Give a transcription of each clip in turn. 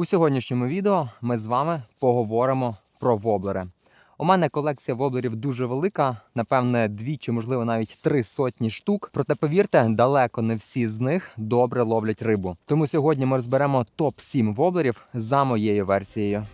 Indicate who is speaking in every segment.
Speaker 1: У сьогоднішньому відео ми з вами поговоримо про воблери. У мене колекція воблерів дуже велика, напевне, дві чи можливо навіть три сотні штук. Проте повірте, далеко не всі з них добре ловлять рибу. Тому сьогодні ми розберемо топ 7 воблерів за моєю версією.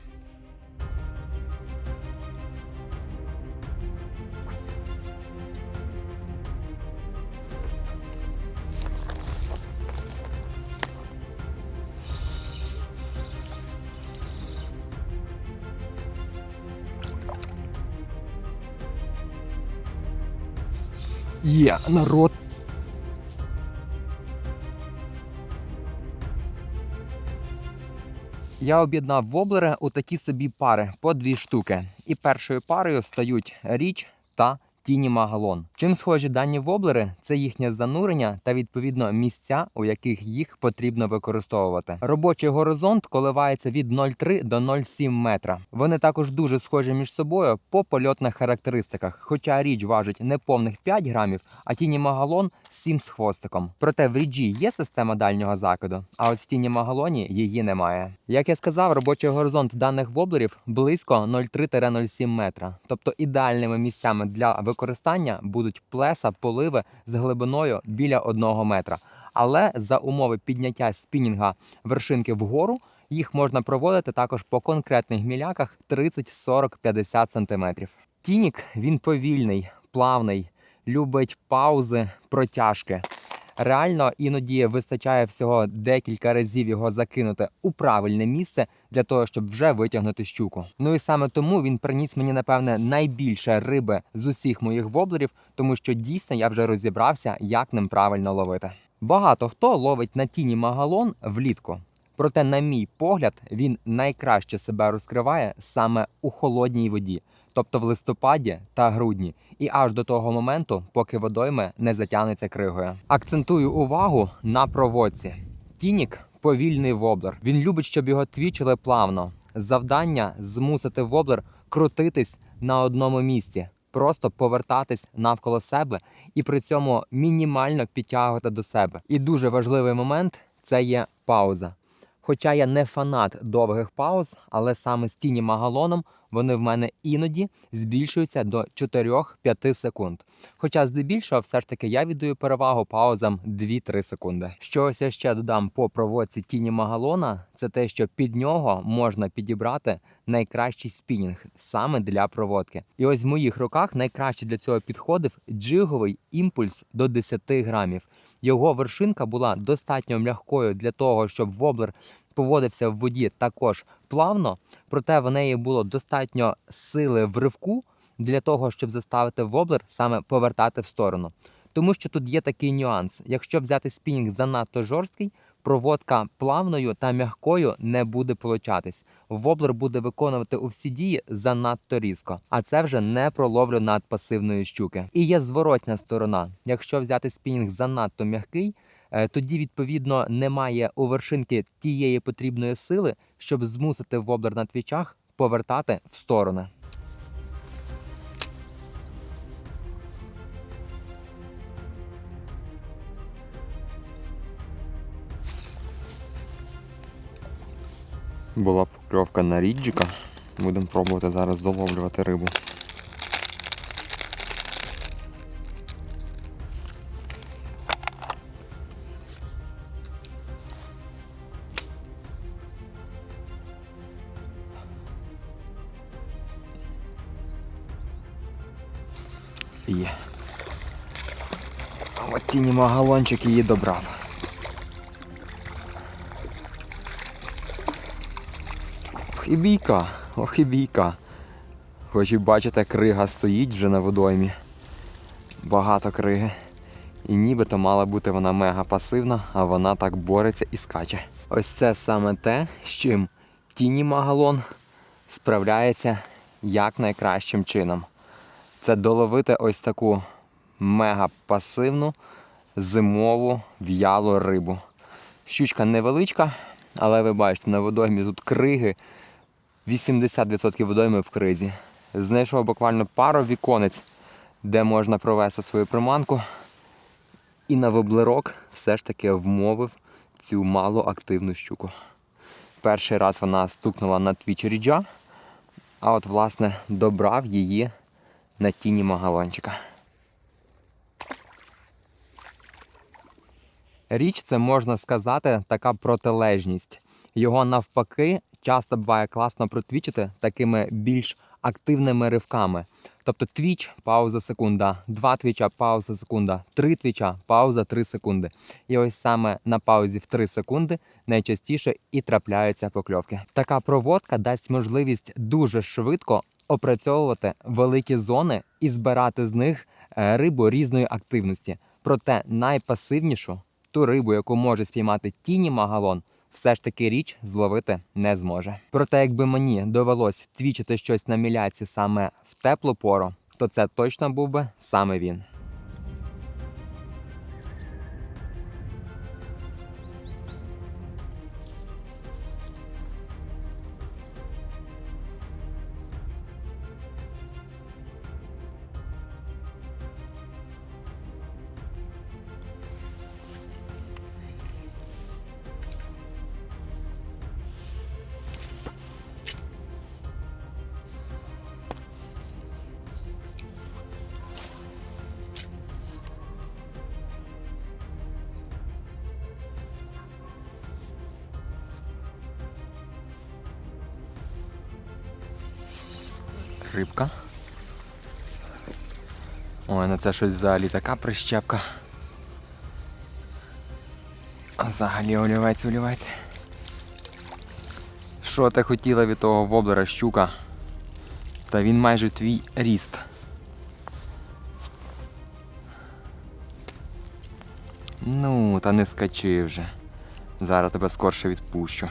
Speaker 1: Є народ. Я об'єднав воблери у такі собі пари по дві штуки. І першою парою стають річ та тіні магалон. Чим схожі дані воблери це їхнє занурення та відповідно місця, у яких їх потрібно використовувати. Робочий горизонт коливається від 0,3 до 0,7 метра. Вони також дуже схожі між собою по польотних характеристиках. Хоча річ важить не повних 5 грамів, а тіні магалон 7 з хвостиком. Проте в ріджі є система дальнього закиду, а от в тіні магалоні її немає. Як я сказав, робочий горизонт даних воблерів близько 0,3-0,7 метра. Тобто ідеальними місцями для використання будуть плеса, поливи з глибиною біля 1 метра. Але за умови підняття спінінга вершинки вгору. Їх можна проводити також по конкретних міляках 30, 40, 50 сантиметрів. Тінік він повільний, плавний, любить паузи, протяжки. Реально іноді вистачає всього декілька разів його закинути у правильне місце для того, щоб вже витягнути щуку. Ну і саме тому він приніс мені напевне найбільше риби з усіх моїх воблерів, тому що дійсно я вже розібрався, як ним правильно ловити. Багато хто ловить на тіні магалон влітку. Проте, на мій погляд, він найкраще себе розкриває саме у холодній воді, тобто в листопаді та грудні, і аж до того моменту, поки водойми не затягнуться кригою. Акцентую увагу на проводці. Тінік повільний воблер. Він любить, щоб його твічили плавно. Завдання змусити воблер крутитись на одному місці. Просто повертатись навколо себе і при цьому мінімально підтягувати до себе. І дуже важливий момент це є пауза. Хоча я не фанат довгих пауз, але саме з тіні магалоном вони в мене іноді збільшуються до 4-5 секунд. Хоча здебільшого все ж таки я віддаю перевагу паузам 2-3 секунди. Що ось я ще додам по проводці тіні магалона, це те, що під нього можна підібрати найкращий спінінг саме для проводки. І ось в моїх руках найкраще для цього підходив джиговий імпульс до 10 грамів. Його вершинка була достатньо м'якою для того, щоб воблер поводився в воді також плавно, проте в неї було достатньо сили в ривку для того, щоб заставити воблер саме повертати в сторону. Тому що тут є такий нюанс: якщо взяти спінінг занадто жорсткий, проводка плавною та м'якою не буде получатись. Воблер буде виконувати усі дії занадто різко, а це вже не про ловлю надпасивної щуки. І є зворотня сторона. Якщо взяти спінінг занадто м'який, е, тоді відповідно немає у вершинки тієї потрібної сили, щоб змусити воблер на твічах повертати в сторони. Була покльовка на ріджика. Будемо пробувати зараз доловлювати рибу. Є. От тіні магалончик її добрав. І бійка, ох і бійка. Хоч і бачите, крига стоїть вже на водоймі. Багато криги. І нібито мала бути вона мега пасивна, а вона так бореться і скаче. Ось це саме те, з чим тіні магалон справляється як найкращим чином. Це доловити ось таку мега пасивну зимову в'ялу рибу. Щучка невеличка, але ви бачите, на водоймі тут криги. 80% водойми в кризі. Знайшов буквально пару віконець, де можна провести свою приманку. І на воблерок все ж таки вмовив цю малоактивну щуку. Перший раз вона стукнула на твіч ріджа, а от, власне, добрав її на тіні магалончика. Річ це можна сказати така протилежність. Його навпаки часто буває класно протвічити такими більш активними ривками. Тобто твіч, пауза секунда, два твіча, пауза секунда, три твіча, пауза 3 секунди. І ось саме на паузі в 3 секунди найчастіше і трапляються покльовки. Така проводка дасть можливість дуже швидко опрацьовувати великі зони і збирати з них е, рибу різної активності. Проте найпасивнішу ту рибу, яку може спіймати тіні магалон, все ж таки річ зловити не зможе. Проте, якби мені довелось твічити щось на міляці саме в теплу пору, то це точно був би саме він. Рибка. Ой, ну це щось взагалі така прищепка. А Взагалі олівець, олівець. Що ти хотіла від того воблера щука? Та він майже твій ріст. Ну, та не скачи вже. Зараз тебе скорше відпущу.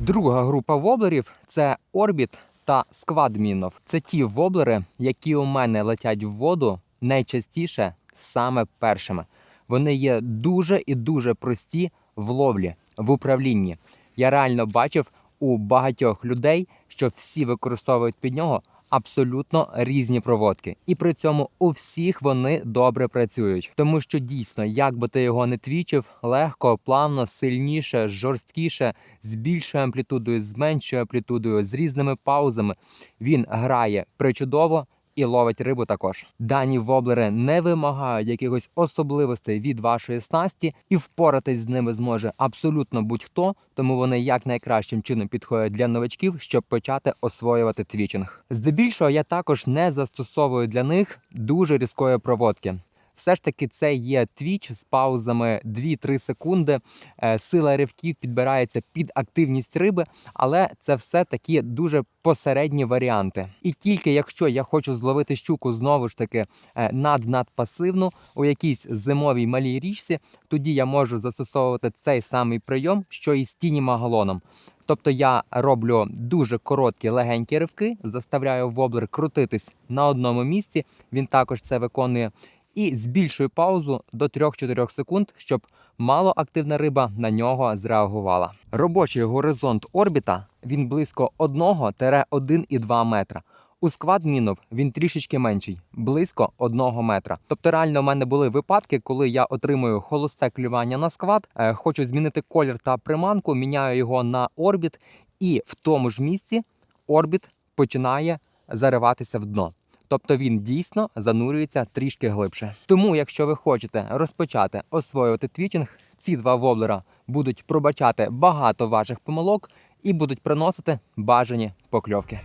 Speaker 1: Друга група воблерів це орбіт та сквадмінов. Це ті воблери, які у мене летять в воду найчастіше саме першими. Вони є дуже і дуже прості в ловлі, в управлінні. Я реально бачив у багатьох людей, що всі використовують під нього абсолютно різні проводки, і при цьому у всіх вони добре працюють, тому що дійсно, як би ти його не твічив, легко, плавно, сильніше, жорсткіше, з більшою амплітудою, з меншою амплітудою, з різними паузами. Він грає причудово. І ловить рибу також. Дані воблери не вимагають якихось особливостей від вашої снасті, і впоратись з ними зможе абсолютно будь-хто, тому вони як найкращим чином підходять для новачків, щоб почати освоювати твічинг. Здебільшого я також не застосовую для них дуже різкої проводки. Все ж таки, це є твіч з паузами 2-3 секунди. Е, Сила ривків підбирається під активність риби, але це все такі дуже посередні варіанти. І тільки якщо я хочу зловити щуку знову ж таки е, над-надпасивну у якійсь зимовій малій річці, тоді я можу застосовувати цей самий прийом, що і з тіні магалоном. Тобто я роблю дуже короткі легенькі ривки, заставляю воблер крутитись на одному місці. Він також це виконує. І збільшую паузу до 3-4 секунд, щоб малоактивна риба на нього зреагувала. Робочий горизонт орбіта він близько 1-1,2 метра. У сквадмінов він трішечки менший, близько 1 метра. Тобто, реально, в мене були випадки, коли я отримую холосте клювання на сквад, е, хочу змінити колір та приманку, міняю його на орбіт, і в тому ж місці орбіт починає зариватися в дно. Тобто він дійсно занурюється трішки глибше. Тому, якщо ви хочете розпочати освоювати твічинг, ці два воблера будуть пробачати багато ваших помилок і будуть приносити бажані покльовки.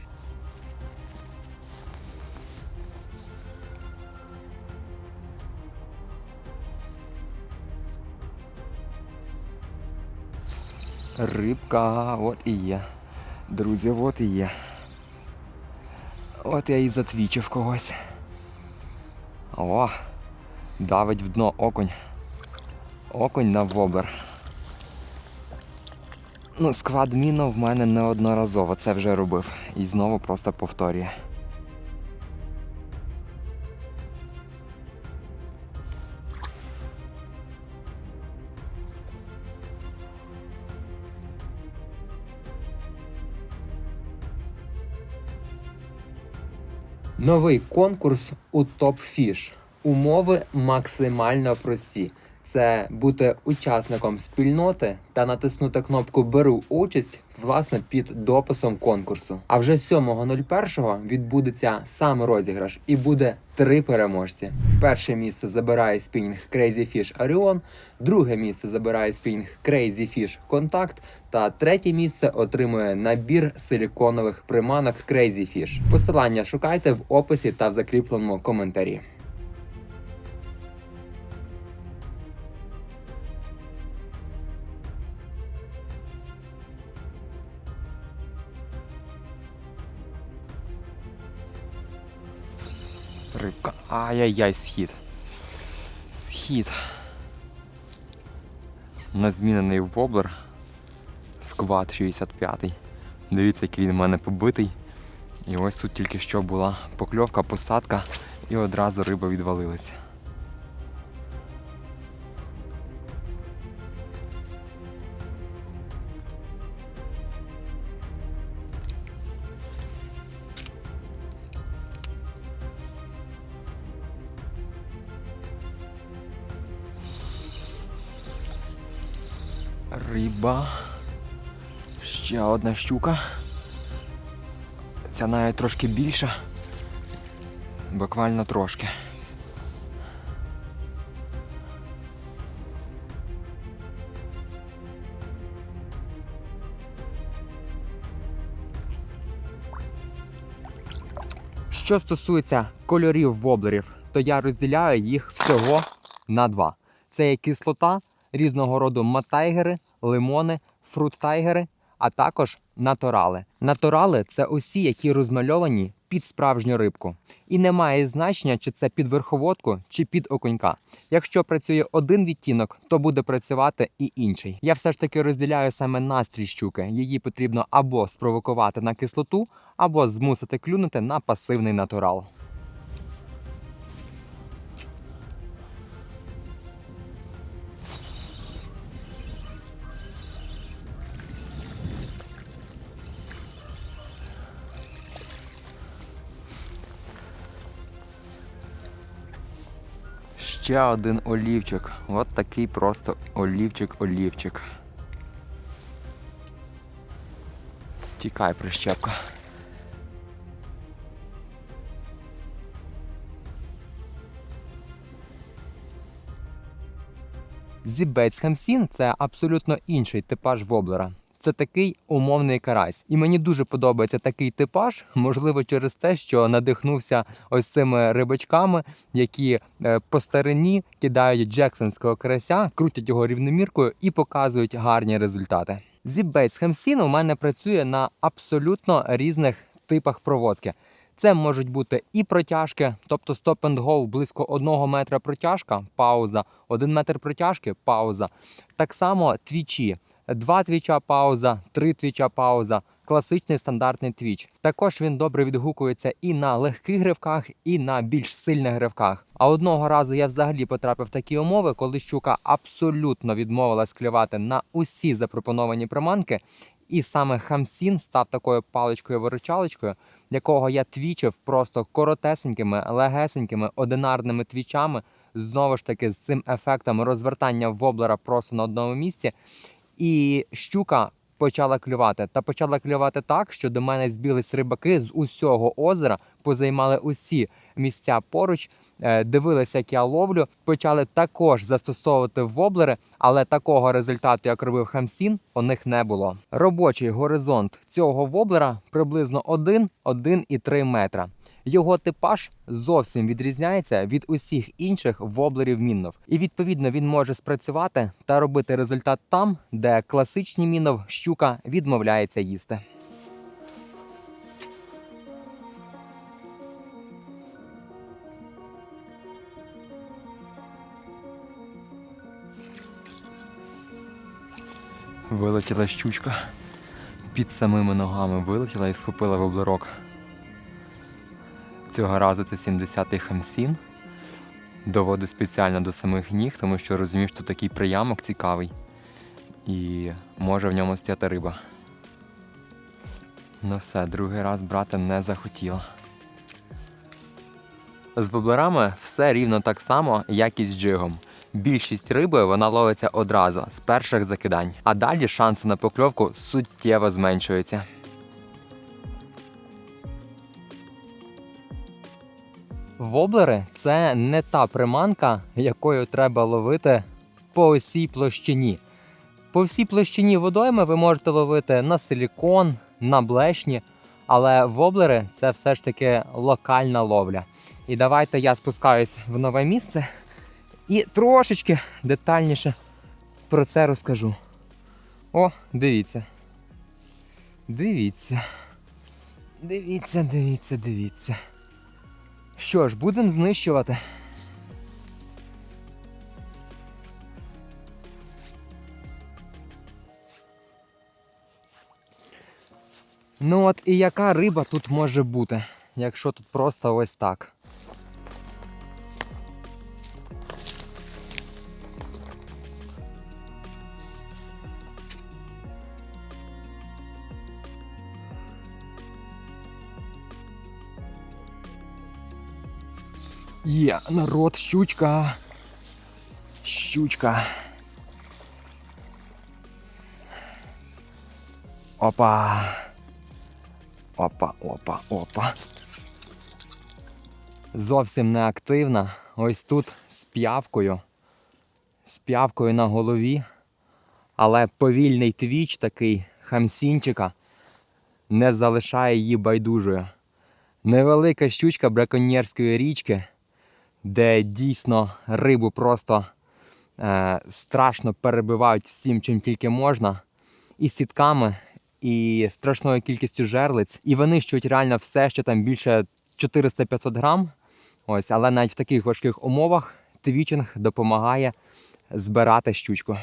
Speaker 1: Рибка, от і є. Друзі, от і є. От я і затвічив когось. О, давить в дно окунь. Окунь на вобер. Ну, сквад міно в мене неодноразово це вже робив. І знову просто повторює. Новий конкурс у Fish. Умови максимально прості. Це бути учасником спільноти та натиснути кнопку Беру участь власне під дописом конкурсу. А вже 7.01 відбудеться сам розіграш і буде три переможці. Перше місце забирає спінінг Crazy Fish Orion, друге місце забирає спінінг Crazy Fish Contact та третє місце отримує набір силіконових приманок Crazy Fish. Посилання шукайте в описі та в закріпленому коментарі. Ай-яй-яй, схід. Схід. На змінений воблер. Сквад 65. Дивіться, який він в мене побитий. І ось тут тільки що була покльовка, посадка, і одразу риба відвалилася. Риба. Ще одна щука. Ця навіть трошки більша. Буквально трошки. Що стосується кольорів воблерів, то я розділяю їх всього на два. Це є кислота, різного роду матайгери, лимони, фрут-тайгери, а також наторали. Наторали це усі, які розмальовані під справжню рибку. І не має значення, чи це під верховодку, чи під окунька. Якщо працює один відтінок, то буде працювати і інший. Я все ж таки розділяю саме настрій щуки. Її потрібно або спровокувати на кислоту, або змусити клюнути на пасивний натурал. Ще один олівчик. От такий просто олівчик-олівчик. Тікай, прищепка. Зібець Хамсін це абсолютно інший типаж воблера. Це такий умовний карась. І мені дуже подобається такий типаж, можливо, через те, що надихнувся ось цими рибачками, які е, по старині кидають джексонського карася, крутять його рівноміркою і показують гарні результати. Зібець Хамсін у мене працює на абсолютно різних типах проводки. Це можуть бути і протяжки, тобто stop and go близько 1 метра протяжка, пауза, 1 метр протяжки, пауза. Так само твічі. Два твіча пауза, три твіча пауза, класичний стандартний твіч. Також він добре відгукується і на легких гривках, і на більш сильних гривках. А одного разу я взагалі потрапив в такі умови, коли щука абсолютно відмовилась клювати на усі запропоновані приманки. І саме Хамсін став такою паличкою-виручалочкою, якого я твічив просто коротесенькими, легесенькими, одинарними твічами. Знову ж таки, з цим ефектом розвертання воблера просто на одному місці. І щука почала клювати. Та почала клювати так, що до мене збілись рибаки з усього озера, позаймали усі місця поруч, дивилися, як я ловлю, почали також застосовувати воблери, але такого результату, як робив Хамсін, у них не було. Робочий горизонт цього воблера приблизно 1-1,3 метра. Його типаж зовсім відрізняється від усіх інших воблерів міннов. І відповідно він може спрацювати та робити результат там, де класичні мінов щука відмовляється їсти. Вилетіла щучка під самими ногами вилетіла і схопила воблерок. Цього разу це 70-й хамсін. Доводив спеціально до самих ніг, тому що розумів, що такий приямок цікавий. І може в ньому стояти риба. Ну все, другий раз брати не захотіла. З воблерами все рівно так само, як і з джигом. Більшість риби вона ловиться одразу з перших закидань, а далі шанси на покльовку суттєво зменшуються. Воблери це не та приманка, якою треба ловити по усій площині. По всій площині водойми ви можете ловити на силікон, на блешні, але воблери це все ж таки локальна ловля. І давайте я спускаюсь в нове місце і трошечки детальніше про це розкажу. О, дивіться. Дивіться. Дивіться, дивіться, дивіться. Що ж, будемо знищувати. Ну от і яка риба тут може бути, якщо тут просто ось так. Є, народ, щучка. Щучка. Опа. Опа, опа, опа. Зовсім не активна. Ось тут з п'явкою. З п'явкою на голові. Але повільний твіч такий хамсінчика не залишає її байдужою. Невелика щучка браконьєрської річки, де дійсно рибу просто е, страшно перебивають всім, чим тільки можна. І сітками, і страшною кількістю жерлиць. І винищують реально все, що там більше 400-500 грам. Ось, але навіть в таких важких умовах твічинг допомагає збирати щучку.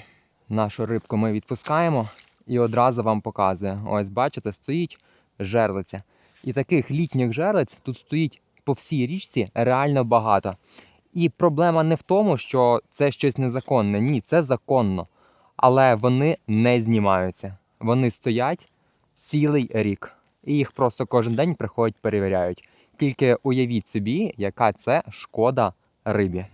Speaker 1: Нашу рибку ми відпускаємо і одразу вам показує. Ось, бачите, стоїть жерлиця. І таких літніх жерлиць тут стоїть по всій річці реально багато. І проблема не в тому, що це щось незаконне. Ні, це законно. Але вони не знімаються. Вони стоять цілий рік. І їх просто кожен день приходять, перевіряють. Тільки уявіть собі, яка це шкода рибі.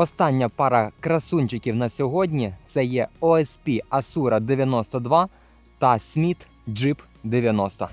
Speaker 1: Остання пара красунчиків на сьогодні це є OSP Asura 92 та Smith Jeep 90.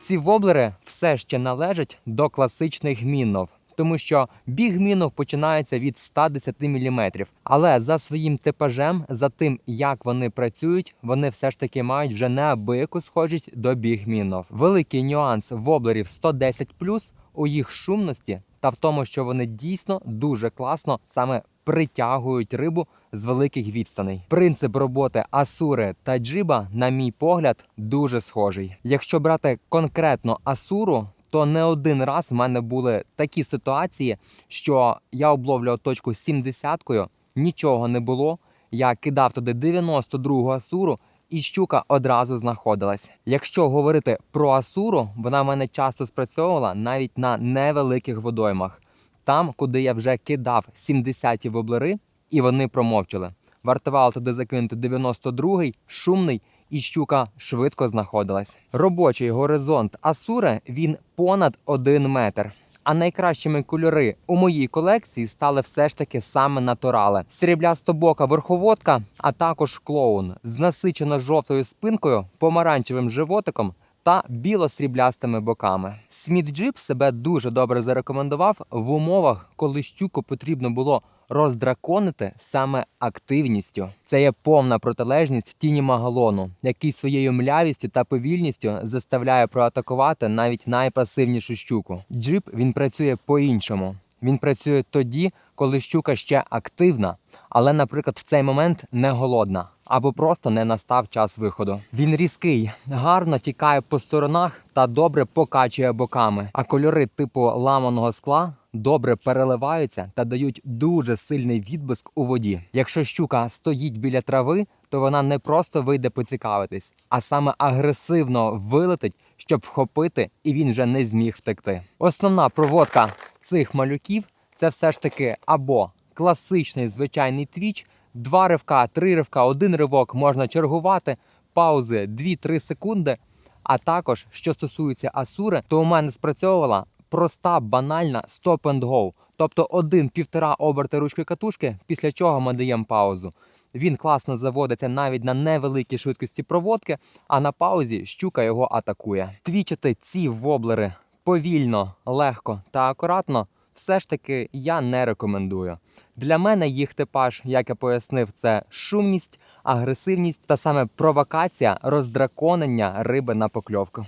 Speaker 1: Ці воблери все ще належать до класичних гміннов, тому що біг гмінов починається від 110 мм. Але за своїм типажем, за тим, як вони працюють, вони все ж таки мають вже неабияку схожість до бігмінов. Великий нюанс воблерів 110+, у їх шумності та в тому, що вони дійсно дуже класно саме притягують рибу з великих відстаней. Принцип роботи Асури та Джиба, на мій погляд, дуже схожий. Якщо брати конкретно Асуру, то не один раз в мене були такі ситуації, що я обловлював точку з 70-кою, нічого не було. Я кидав туди 92-гу асуру, і щука одразу знаходилась. Якщо говорити про асуру, вона в мене часто спрацьовувала навіть на невеликих водоймах, там, куди я вже кидав 70-ті воблери, і вони промовчали. Вартувало туди закинути 92-й, шумний, і щука швидко знаходилась. Робочий горизонт Асури він понад 1 метр. А найкращими кольори у моїй колекції стали все ж таки саме натурали: сріблястобока верховодка, а також клоун з насичено жовтою спинкою, помаранчевим животиком та біло-сріблястими боками. Сміт Джип себе дуже добре зарекомендував в умовах, коли щуку потрібно було роздраконити саме активністю. Це є повна протилежність тіні магалону, який своєю млявістю та повільністю заставляє проатакувати навіть найпасивнішу щуку. Джип він працює по-іншому. Він працює тоді, коли щука ще активна, але, наприклад, в цей момент не голодна. Або просто не настав час виходу. Він різкий, гарно тікає по сторонах та добре покачує боками. А кольори типу ламаного скла добре переливаються та дають дуже сильний відблиск у воді. Якщо щука стоїть біля трави, то вона не просто вийде поцікавитись, а саме агресивно вилетить, щоб вхопити, і він вже не зміг втекти. Основна проводка цих малюків це все ж таки або класичний звичайний твіч, два ривка, три ривка, один ривок можна чергувати, паузи 2-3 секунди. А також, що стосується Асури, то у мене спрацьовувала проста, банальна stop and go. Тобто один-півтора оберти ручки катушки, після чого ми даємо паузу. Він класно заводиться навіть на невеликій швидкості проводки, а на паузі щука його атакує. Твічити ці воблери повільно, легко та акуратно все ж таки я не рекомендую. Для мене їх типаж, як я пояснив, це шумність, агресивність та саме провокація роздраконення риби на покльовку.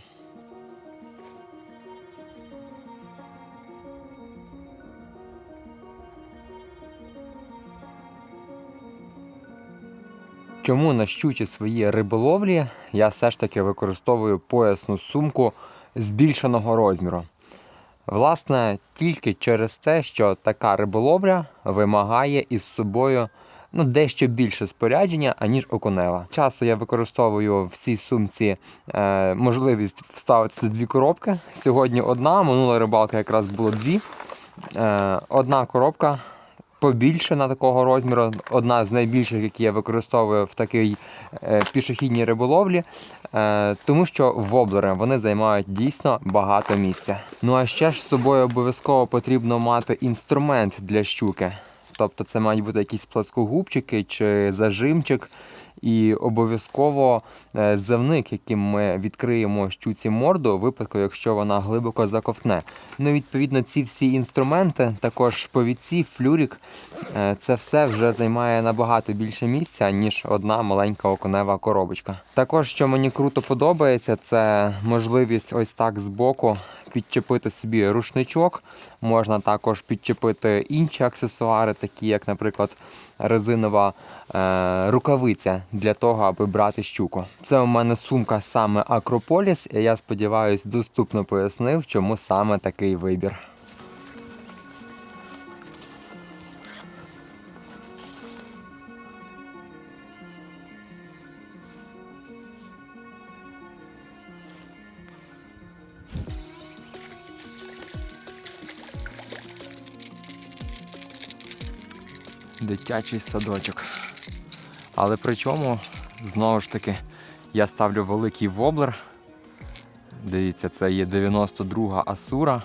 Speaker 1: Чому на щучі свої риболовлі я все ж таки використовую поясну сумку збільшеного розміру? Власне, тільки через те, що така риболовля вимагає із собою ну, дещо більше спорядження, аніж окунева. Часто я використовую в цій сумці е, можливість вставити дві коробки. Сьогодні одна, минула рибалка якраз було дві. Е, одна коробка побільше на такого розміру, одна з найбільших, які я використовую в такій е, пішохідній риболовлі, е, тому що воблери вони займають дійсно багато місця. Ну а ще ж з собою обов'язково потрібно мати інструмент для щуки. Тобто це мають бути якісь плоскогубчики чи зажимчик. І обов'язково е, завник, яким ми відкриємо щуці морду, у випадку, якщо вона глибоко заковтне. Ну, відповідно, ці всі інструменти, також повідці, флюрік, е, це все вже займає набагато більше місця, ніж одна маленька оконева коробочка. Також, що мені круто подобається, це можливість ось так збоку підчепити собі рушничок. Можна також підчепити інші аксесуари, такі як, наприклад, резинова е, рукавиця для того, аби брати щуку. Це у мене сумка саме Акрополіс, і я сподіваюся, доступно пояснив, чому саме такий вибір. Дитячий садочок. Але при чому, знову ж таки, я ставлю великий воблер. Дивіться, це є 92 асура.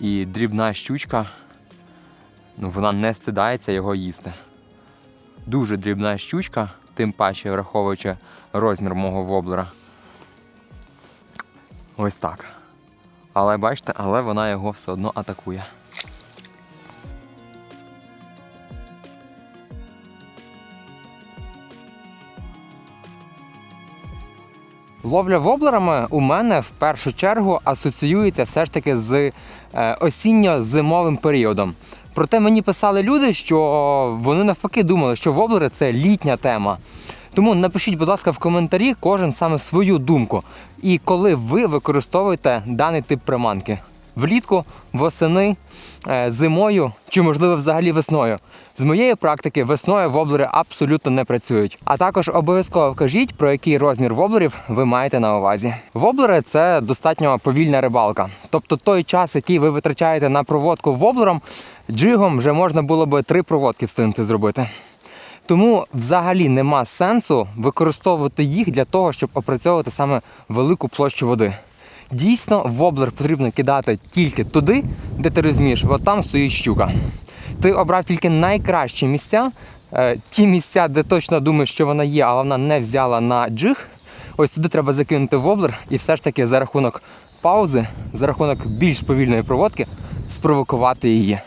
Speaker 1: І дрібна щучка, ну, вона не стидається його їсти. Дуже дрібна щучка, тим паче враховуючи розмір мого воблера. Ось так. Але бачите, але вона його все одно атакує. Ловля воблерами у мене в першу чергу асоціюється все ж таки з е, осінньо-зимовим періодом. Проте мені писали люди, що вони навпаки думали, що воблери це літня тема. Тому напишіть, будь ласка, в коментарі кожен саме свою думку. І коли ви використовуєте даний тип приманки. Влітку, восени, е, зимою чи, можливо, взагалі весною. З моєї практики весною воблери абсолютно не працюють. А також обов'язково вкажіть, про який розмір воблерів ви маєте на увазі. Воблери це достатньо повільна рибалка. Тобто той час, який ви витрачаєте на проводку воблером, джигом вже можна було би три проводки встигнути зробити. Тому взагалі нема сенсу використовувати їх для того, щоб опрацьовувати саме велику площу води. Дійсно, воблер потрібно кидати тільки туди, де ти розумієш, от там стоїть щука. Ти обрав тільки найкращі місця, е, ті місця, де точно думаєш, що вона є, але вона не взяла на джиг. Ось туди треба закинути воблер і все ж таки за рахунок паузи, за рахунок більш повільної проводки, спровокувати її.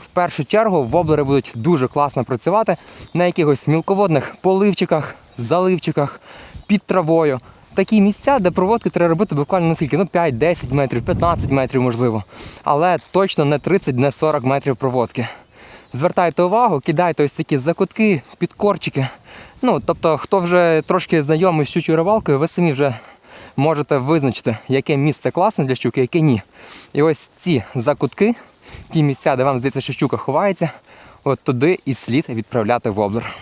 Speaker 1: В першу чергу воблери будуть дуже класно працювати на якихось мілководних поливчиках, заливчиках, під травою. Такі місця, де проводки треба робити буквально ну ну 5-10 метрів, 15 метрів можливо. Але точно не 30, не 40 метрів проводки. Звертайте увагу, кидайте ось такі закутки, підкорчики. Ну, тобто, хто вже трошки знайомий з щучою рибалкою, ви самі вже можете визначити, яке місце класне для щуки, яке ні. І ось ці закутки, ті місця, де вам здається, що щука ховається, от туди і слід відправляти воблер.